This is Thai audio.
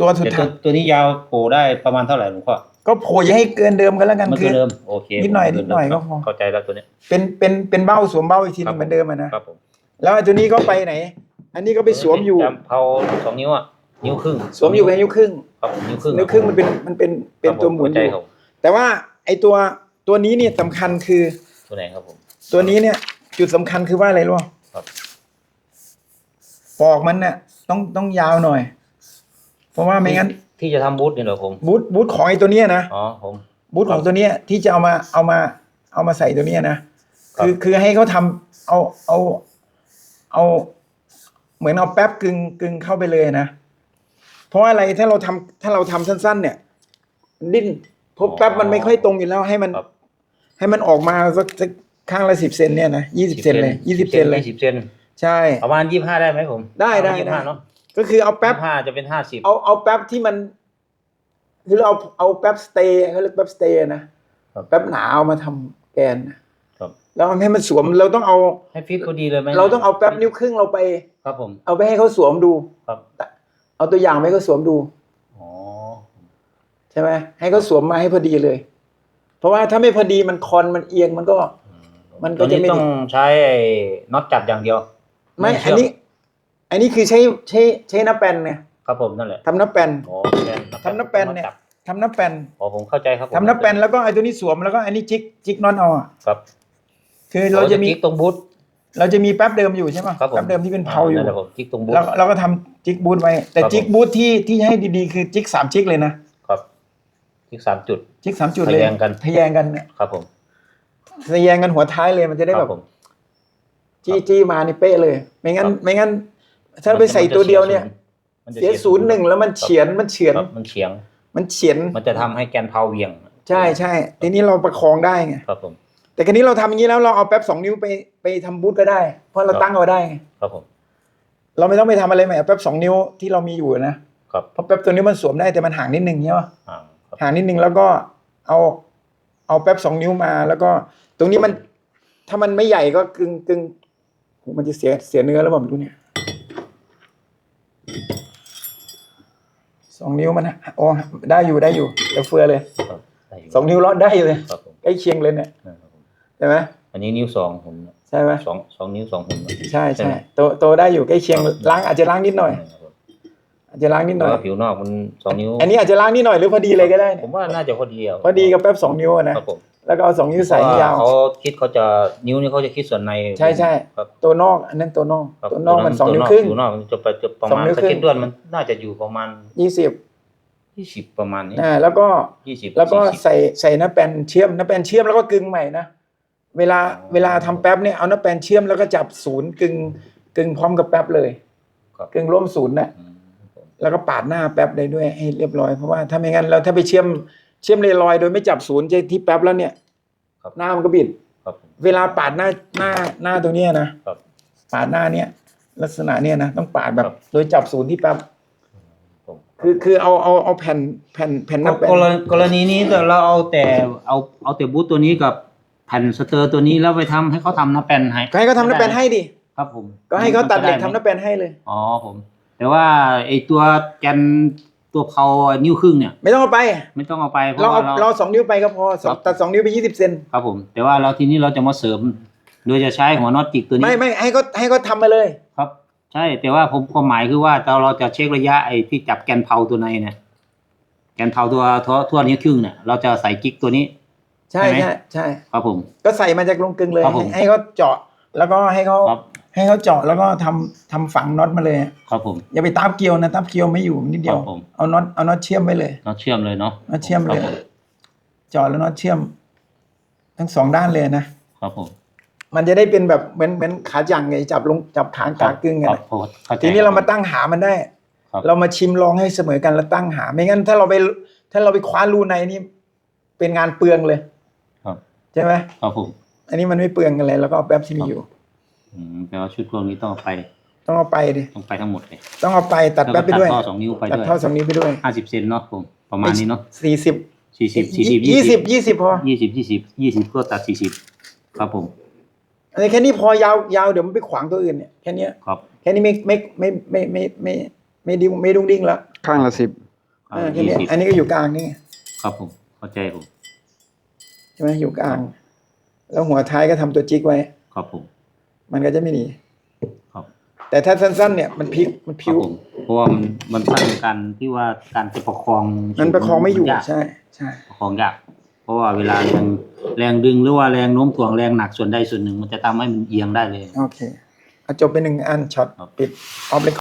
ตัวสุดแต่ตัท้าวยตัวนี้ยาวโผล่ได้ประมาณเท่าไหร่หลวงพ่อก็โผล่อย่าให้เกินเดิมกันแล้วกันมันคืคือ อเดิมโอเคนิดหน่อยมันิดหน่อยเมก็พอ เข้าใจแล้วตัวเนี้ย เป็นเป็นเป็นเบ้าสวมเบ้าอีกทีหครันึบงเหมือนเดิมอะนะครับผมแล้วไอ้ตัวนี้ก็ไปไหน อันนี้ก็ไปสวมอยู่จำเผาสองนิ้วอะนิ้วครึ่งสวมอยู่แค่นิ้วครึ่งครับนิ้วครึ่งนิ้วครึ่งมันเป็นมันเป็นเป็นตัวหมุนอใจยู่ครับแต่ว่าไอ้ตัวตัวนี้เนี่ยสำคัญคือ ตัวไหนครับผม ตัวนี้เนี่ย จุดสำคัญคือว่าอะไรรู้ป่ะครับ ปอกมันเนี่ยต้องต้องยาวหน่อยเพ ราะว่าไม่งั้นที่จะทำบูธนี่เหรอผม บูทบูทของไอ้ตัวเนี้ยนะอ๋อผม บูทของตัวเนี้ยที่จะเอามาเอามาเอามาใส่ตัวเนี้ยนะคือคือให้เขาทำเอาเอา เอา เหมือนเอาแป๊บกึ่งกึ่งเข้าไปเลยนะเพราะอะไรถ้าเราทำถ้าเราทำสั้น ๆ เนี่ย ดิ้นเพราะแป๊บมันไม่ค่อยตรงอยู่แล้วให้มัน ครับ ให้มันออกมาสักสักข้างละสิบเซนเนี่ยนะยี่สิบเซนเลยยี่สิบเซนเลย ยี่สิบเซน ใช่ ประมาณยี่ห้าได้ไหมผมได้ได้ยี่ได้ห้าเนาะ ก็คือเอาแป๊บห้าจะเป็นห้าสิบเอาเอาแป๊บที่มัน คือเราเอาเอาแป๊บสเตย์เขาเรียกแป๊บสเตย์นะครับแป๊บหนาเอามาทำแกนนะครับแล้วให้มันสวมเราต้องเอาให้ฟิตพอดีเลยไหมเราต้องเอาแป๊บนิ้วครึ่งเราไป ครับผม เอาไปให้เขาสวมดูครับ เอาตัวอย่างไปให้เขาสวมดูอ๋อใช่ไหมให้เขาสวมมาให้พอดีเลย เพราะว่าถ้าไม่พอดีมันคอนมันเอียงมันก็ มันก็ตัวจะนี้ไม่ต้องใช้ไอ้น็อตจับอย่างเดียว ไม่เชื่อันนี้ อันนี้คือใช้ใช้ใช้น้ำแปนเนี่ยครับผมนั่นแหละทำน้ำแปนอ๋อแปนทำน้ำแปนเนี่ยจับทำน้ำแปนอ๋อผมเข้าใจครับผมทำน้ำแปนแล้วก็ไอ้ตัวนี้สวมแล้วก็อันนี้จิกจิกน็อตเอาอะครับ คือเราจะมีจิ๊กตรงบูธเราจะมีแป๊บเดิมอยู่ใช่ไหมครับผมแป๊บเดิมที่เป็นเพาอยู่นั่นแหละผมจิ๊กตรงบูธเราเราก็ทำจิกบูทไว้ แต่ครับผมจิกบูทที่ที่ให้ดีๆ คือจิกสามจิกเลยนะครับจิ๊กสามจุดจิกสามจุดเลยทะแยงกันทะแยงกันเนี่ยครับผมทะแยงกันหัวท้ายเลยมันจะได้คแบรับบผมจี้จี้มานี่เป๊ะเลย ไม่งั้นครับไม่งั้น ถ้าไปใส่ตัวเดียวเนี่ยมันจะเสียศูนย์หนึ่งแล้วมันเฉียนมันเฉียนครับมันเฉียง มันเฉียนมันจะทำให้แกนเพาเหวียง ใช่ใช่ทีนี้เราประคองได้ไงครับผมแต่คราวนี้เราทำอย่างนี้แล้วเราเอาแป๊บสองนิ้วไปไปทำบูทก็ได้ เพราะเราครับตั้งเอาได้ไงครับผมเราไม่ต้องไปทำอะไรใหม่เอาแป๊บสองนิ้วที่เรามีอยู่นะครับเพราะแป๊บตัวนี้มันสวมได้แต่มันห่างนิดนึงใช่ปะอ่าครับห่างนิดนึงแล้วก็เอาเอาแป๊บสองนิ้วมา แล้วก็ ตรงนี้มันถ้ามันไม่ใหญ่ก็กึ่งกึ่งโหมันจะเสียเสียเนื้อแล้วผมดูเนี่ย สองนิ้วมันฮะโอ้ได้อยู่ได้อยู่แต่เฟือเลยครับได้ยู่สองนิ้วรอดได้อยู่เลยครับผมใกล้เคียงเลยเนี่ยนะครับผมใช่ไหมอันนี้นิ้วสองผมใช่ไหมสองสองนิ้วสองหุ่นใช่ใช่ไหใช่มโตโตได้อยู่ใกล้เคียงล้างอาจจะล้างนิดหน่อยครับผมอาจจะล้างนิดหแต่น่อยว่าผิวนอกมันสองนิ้ว อันนี้อาจจะล้างนิดหน่อยหรือพอดีเลยก็ได้ผเนี่ยมว่าน่าจะพอดีะพอดีกับแป๊บสองนิ้วอะนะครับผม แล้วก็เอาสองนิ้วใส่ให้ยาวเพระเขาคิดเขาจะนิ้วนี่เขาจะคิดส่วนในใช่ใช่ครับตัวนอกอันนั้นตัวนอกครับตัวนอกมันสองนิ้วครึ่งผิวนอกมันจะไปจะประสองมาณนิ้วสครึ่ง เก็ตด้วนมันน่าจะอยู่ประมาณยี่สิบยี่สิบประมาณนี้อ่าแล้วก็ยี่สิบแล้วก็สี่สิบใส่ใส่น้ำแปนเชื่อมน้ำแปนเชื่อมแล้วก็กึงใหม่นะเวลาอ๋อเวลาทำแป๊บเนี่ยเอาน้ำแปนเชื่อมแล้วก็จับศูนย์กึงกึงพร้อมกับแป๊บเลยครับกึงร่วมศูนย์น่ะ อืมครับผมแล้วก็ปาดหน้าแป๊บได้ด้วยให้เรียบร้อยเพราะว่าถ้าไม่งั้นเราถ้าไปเชื่อม เชื่อมลอยๆโดยไม่จับศูนย์ที่แป๊บแล้วเนี่ยครับหน้ามันก็บิด ครับผม เวลาปาดหน้าหน้าหน้าตรงเนี้ยนะครับปาดหน้าเนี่ย ลักษณะเนี่ยนะต้องปาดแบบครับโดยจับศูนย์ที่แป๊บผมคือคือเอาเอาเอาแผ่นแผ่นแผ่นน้ำแปนกรณีกรณีนี้เราเอาแต่เอาเอาแต่บูทตัวนี้กับแผ่นสเตอร์ตัวนี้แล้วไปทำให้เขาทำหน้าแปนให้ก็ให้เขาทำน้ำแปนให้ดิครับผมก็ให้เขาตัดเหล็กมัทำจะไไมน้ำแปนให้เลย อ๋อผม แต่ว่าไอตัวแกน ตัวเพานิ้วครึ่งเนี่ย ไม่ต้องเอาไปไม่ต้องเอาไปเพเราราะเอาว่าเรา เราสองนิ้วไปก็พอสองครับตัดสองนิ้วไปยี่สิบเซนครับผม แต่ว่าเราทีนี้เราจะมาเสริม โดยจะใช้หัวน็อตจิกตัวนี้ ไม่ไม่ให้เขาให้เขาทำมาเลย ครับ ใช่แต่ว่าผมความหมายคือว่าเราเราจะเช็คระยะไอ้ที่จับแกนเพาตัวในเนี่ยแกนเพาตัวทั่วทั่วนิ้วครึ่งเนี่ยเราจะใส่จิกตัวนี้ ใช่ใช่ไหม ใช่ใช่ ครับผม ก็ใส่มาจากลงกลึงเลย ครับผมให้ให้เขาเจาะแล้วก็ให้เขาครับ ให้เขาเจาะแล้วก็ทำทำฝังน็อตมาเลย ครับผม อย่าไปตาบเกลียวนะตาบเกลียวไม่อยู่นิดเดียว ครับผม เอาน็อตเอาน็อตเชื่อมไว้เลยเราเชื่อมเลยเนาะน็อตเชื่อมเลยครับผเจาะแล้วน็อตเชื่อม ทั้งสองด้านเลยนะ ครับผมมันจะได้เป็นแบบเหมือนเหมือนขาจังไงจับลงจับขางขากึ่งไงครับผมข้ใจ ทีนี้เรามาตั้งหามันได้ ครับเรามาชิมลองให้เสมอกันแล้วตั้งหา ไม่งั้นถ้าเราไปถ้าเราไปคว้ารูในนี่เป็นงานเปลืองเลยครับ ใช่ไหมครับผม อันนี้มันไม่เปลืองกันเลยแล้วก็เอาแป๊บที่มีอยู่ อืมแปลว่าชุดพวกนี้ต้องเอาไปต้องเอาไปดิต้องไปทั้งหมดเลยต้องเอาไปตัดแป๊บไปด้วยแล้วก็ตัดท่อสองนิ้วไปตัดด้วยท่อสองนิ้วไปด้วยห้าสิบเซนเนาะผมประมาณนี้เนาะสี่สิบสี่สิบสี่สิบยี่สิบยี่สิบพอยี่สิบยี่สิบยี่สิบก็ตัดสี่สิบครับผมอันนี้แค่นี้พอยาวยาวเดี๋ยวมันไปขวางตัวอื่นเนี่ยแค่เนี้ยครับแค่นี้ไม่ไม่ไม่ไม่ไม่ไม่ไม่ดิ้งไม่ดุ้งดิ้งแล้วข้างละสิบเอาอ่าแค่ยี่เนี้ยสิบอันนี้ก็อยู่กลางนี่ไงครับผมเข้าใจผมใช่ไหมอยู่กลาง แล้วหัวท้ายก็ทำตัวจิกไว้ ครับผม มันก็จะไม่หนีครับ แต่ถ้าสั้น ๆ เนี่ยมันพลิกมันคพิ้รับวผมเพราะว่ามันมันสั้นกันที่ว่าการจะประคองมันประคองไม่อยู่นากใช่ใช่ ประคองยากเพราะว่าเวลาแรงแรงดึงหรือว่าแรงโน้มถ่วงแรงหนักส่วนใดส่วนหนึ่ง มันจะทำให้มันเอียงได้เลย โอเคเอาจบไปหนึ่งอันช็อตครับปิดออฟเล